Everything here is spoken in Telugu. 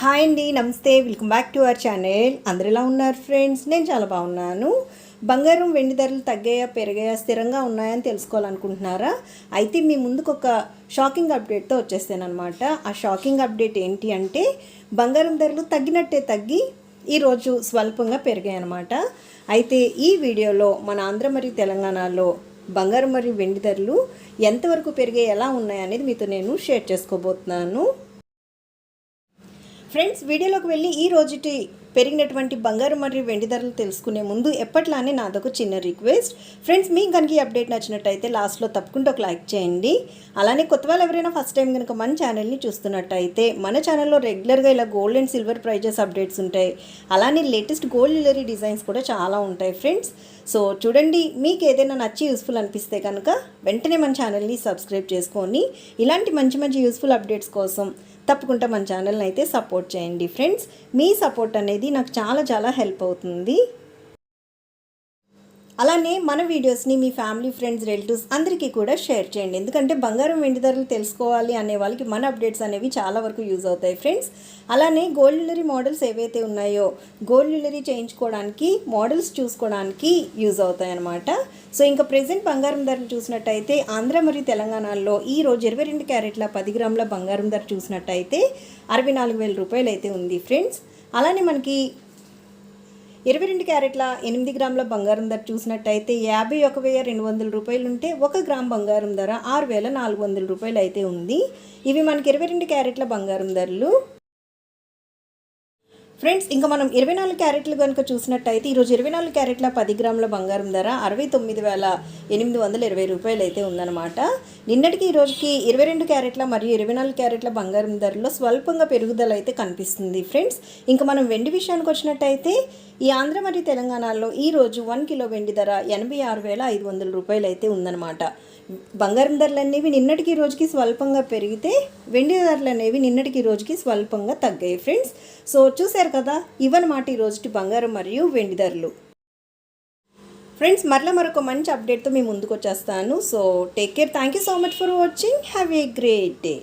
హాయ్ అండి నమస్తే. Welcome back to our channel అందరు ఎలా ఉన్నారు ఫ్రెండ్స్ నేను చాలా బాగున్నాను. బంగారం వెండి ధరలు తగ్గాయా పెరిగాయా స్థిరంగా ఉన్నాయని తెలుసుకోవాలనుకుంటున్నారా? అయితే మీ ముందుకు ఒక షాకింగ్ అప్డేట్తో వచ్చేసానమాట ఆ షాకింగ్ అప్డేట్ ఏంటి అంటే బంగారం ధరలు తగ్గినట్టే తగ్గి ఈరోజు స్వల్పంగా పెరిగాయి అనమాట అయితే ఈ వీడియోలో మన ఆంధ్ర మరియు తెలంగాణలో బంగారం మరియు వెండి ధరలు ఎంతవరకు పెరిగాయి ఎలా ఉన్నాయి అనేది మీతో నేను షేర్ చేసుకోబోతున్నాను. ఫ్రెండ్స్ వీడియోలోకి వెళ్ళి ఈ రోజుటి పెరిగినటువంటి బంగారు మరియు వెండి ధరలు తెలుసుకునే ముందు ఎప్పట్లానే నాదొక చిన్న రిక్వెస్ట్. ఫ్రెండ్స్ మీకు కనుక ఈ అప్డేట్ నచ్చినట్టయితే లాస్ట్లో తప్పకుండా ఒక లైక్ చేయండి. అలానే కొత్త వాళ్ళు ఎవరైనా ఫస్ట్ టైం కనుక మన ఛానల్ని చూస్తున్నట్టయితే మన ఛానల్లో రెగ్యులర్గా ఇలా gold and silver prices updates ఉంటాయి. అలానే లేటెస్ట్ గోల్డ్ జ్యువెలరీ డిజైన్స్ కూడా చాలా ఉంటాయి ఫ్రెండ్స్. సో చూడండి మీకు ఏదైనా నచ్చి యూస్ఫుల్ అనిపిస్తే కనుక వెంటనే మన ఛానల్ని సబ్స్క్రైబ్ చేసుకొని ఇలాంటి మంచి మంచి యూస్ఫుల్ అప్డేట్స్ కోసం తప్పకుండా మన ఛానల్ని అయితే సపోర్ట్ చేయండి ఫ్రెండ్స్ మీ సపోర్ట్ అనేది నాకు చాలా చాలా హెల్ప్ అవుతుంది. అలానే మన వీడియోస్ని మీ ఫ్యామిలీ ఫ్రెండ్స్ రిలేటివ్స్ అందరికీ కూడా షేర్ చేయండి. ఎందుకంటే బంగారం వెండి ధరలు తెలుసుకోవాలి అనే వాళ్ళకి మన అప్డేట్స్ అనేవి చాలా వరకు యూజ్ అవుతాయి ఫ్రెండ్స్. అలానే గోల్డ్ జ్యువెలరీ మోడల్స్ ఏవైతే ఉన్నాయో గోల్డ్ జ్యువెలరీ చేయించుకోవడానికి మోడల్స్ చూసుకోవడానికి యూజ్ అవుతాయి అన్నమాట. సో ఇంకా ప్రెసెంట్ బంగారం ధరలు చూసినట్టయితే ఆంధ్ర మరియు తెలంగాణలో ఈ రోజు ఇరవై రెండు క్యారెట్ల పది గ్రాముల బంగారం ధర చూసినట్టయితే అరవై నాలుగు వేల రూపాయలు అయితే ఉంది ఫ్రెండ్స్. అలానే మనకి ఇరవై రెండు క్యారెట్ల ఎనిమిది గ్రాముల బంగారం ధర చూసినట్టయితే యాభై ఒక వెయ్యి రెండు వందల రూపాయలు ఉంటే ఒక గ్రామ్ బంగారం ధర ఆరు వేల నాలుగు వందల రూపాయలు అయితే ఉంది. ఇవి మనకి ఇరవై రెండు క్యారెట్ల బంగారం ధరలు. ఫ్రెండ్స్ ఇంకా మనం ఇరవై నాలుగు క్యారెట్లు కనుక చూసినట్టయితే ఈరోజు ఇరవై నాలుగు క్యారెట్ల పది గ్రాముల బంగారం ధర అరవై తొమ్మిది వేల ఎనిమిది వందల ఇరవై రూపాయలు అయితే ఉందన్నమాట. నిన్నటికి ఈ రోజుకి ఇరవై రెండు క్యారెట్ల మరియు ఇరవై నాలుగు క్యారెట్ల బంగారం ధరలో స్వల్పంగా పెరుగుదల అయితే కనిపిస్తుంది ఫ్రెండ్స్. ఇంకా మనం వెండి విషయానికి వచ్చినట్టయితే ఈ ఆంధ్ర మరియు తెలంగాణలో ఈ రోజు వన్ కిలో వెండి ధర ఎనభై ఆరు వేల ఐదు వందల రూపాయలు అయితే ఉందన్నమాట. బంగారం ధరలు అనేవి నిన్నటికి రోజుకి స్వల్పంగా పెరిగితే వెండి ధరలు అనేవి నిన్నటికి రోజుకి స్వల్పంగా తగ్గాయి ఫ్రెండ్స్. సో చూసారు కదా? ఇవన్నమాట ఈరోజుటి బంగారం మరియు వెండి ధరలు. ఫ్రెండ్స్ మరలా మరొక మంచి అప్డేట్తో మీ ముందుకు వచ్చేస్తాను so take care thank you so much for watching have a great day